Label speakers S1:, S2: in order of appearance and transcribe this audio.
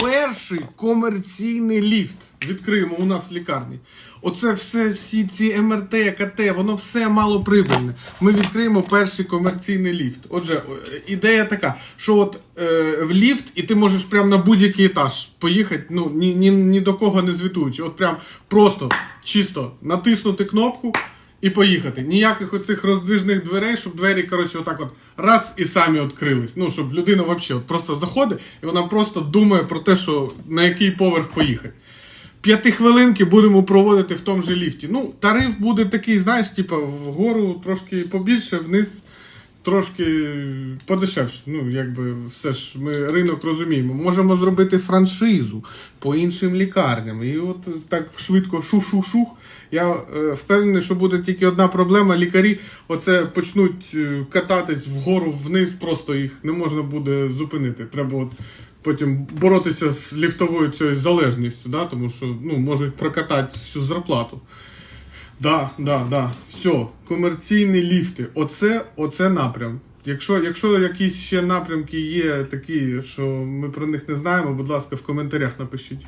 S1: перший комерційний ліфт. Відкриємо у нас в лікарні. Оце все, всі ці МРТ, КТ, воно все малоприбильне. Ми відкриємо перший комерційний ліфт. Отже, ідея така, що от е, в ліфт, і ти можеш прямо на будь-який етаж поїхати, ну ні, ні, ні до кого не звітуючи. От прям просто чисто натиснути кнопку і поїхати. Ніяких оцих роздвижних дверей, щоб двері, коротше, отак от раз і самі відкрились. Ну, щоб людина взагалі просто заходить і вона просто думає про те, що на який поверх поїхати. П'ятихвилинки будемо проводити в тому же ліфті. Ну, тариф буде такий, знаєш, типу, вгору трошки побільше, вниз трошки подешевше. Ну, якби все ж ми ринок розуміємо. Можемо зробити франшизу по іншим лікарням. І от так швидко шух-шух-шух. Я е, впевнений, що буде тільки одна проблема. Лікарі оце почнуть е, кататись вгору, вниз, просто їх не можна буде зупинити. Треба от потім боротися з ліфтовою цією залежністю, да? тому що ну, можуть прокатати всю зарплату. Да, да, да. Все, комерційні ліфти. Оце, оце напрям. Якщо, якщо якісь ще напрямки є такі, що ми про них не знаємо, будь ласка, в коментарях напишіть.